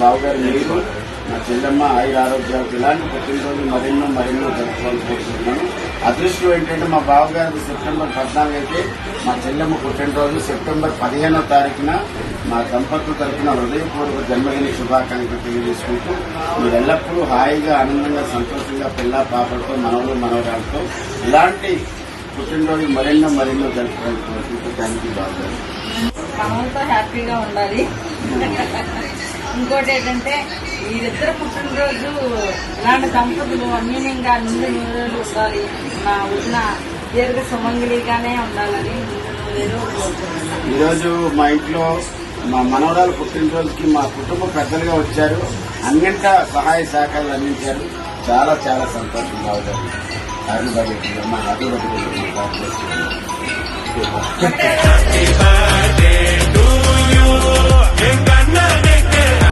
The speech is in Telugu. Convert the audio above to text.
మా చెల్లెమ్మ ఐదు ఆరోగ్యాలకు ఇలాంటి పుట్టినరోజు మరెన్నో మరెన్నో జరుపుకోవాలని కోరుకుంటున్నాను అదృష్టం ఏంటంటే మా బావగారి సెప్టెంబర్ పద్నాలుగు అయితే మా చెల్లెమ్మ పుట్టినరోజు సెప్టెంబర్ పదిహేనో తారీఖున మా దంపతుల తరఫున హృదయపూర్వక జన్మదిన శుభాకాంక్షలు తెలియజేసుకుంటూ మీరు ఎల్లప్పుడూ హాయిగా ఆనందంగా సంతోషంగా పిల్ల పాపలతో మనవలు మనవరాలతో ఇలాంటి పుట్టినరోజు మరెన్నో మరెన్నో జరుపుకోవాలని కోరుకుంటూ థ్యాంక్ యూ బాబు మనతో హ్యాపీగా ఉండాలి. ఇంకోటి ఏంటంటే వీరిద్దరు పుట్టినరోజు ఇలాంటి దంపతులు అన్యూన్యంగా నుండి నూరేళ్ళు ఉండాలి నా వదిన దీర్ఘ సుమంగిలిగానే ఉండాలని ఈరోజు మా ఇంట్లో మా మనవరాలు పుట్టినరోజుకి మా కుటుంబ పెద్దలుగా వచ్చారు. అన్నింటా సహాయ సహకారాలు అందించారు. చాలా చాలా సంతోషంగా అవుతారు అరుణ బడ్జెట్ మా అరుణ బడ్జెట్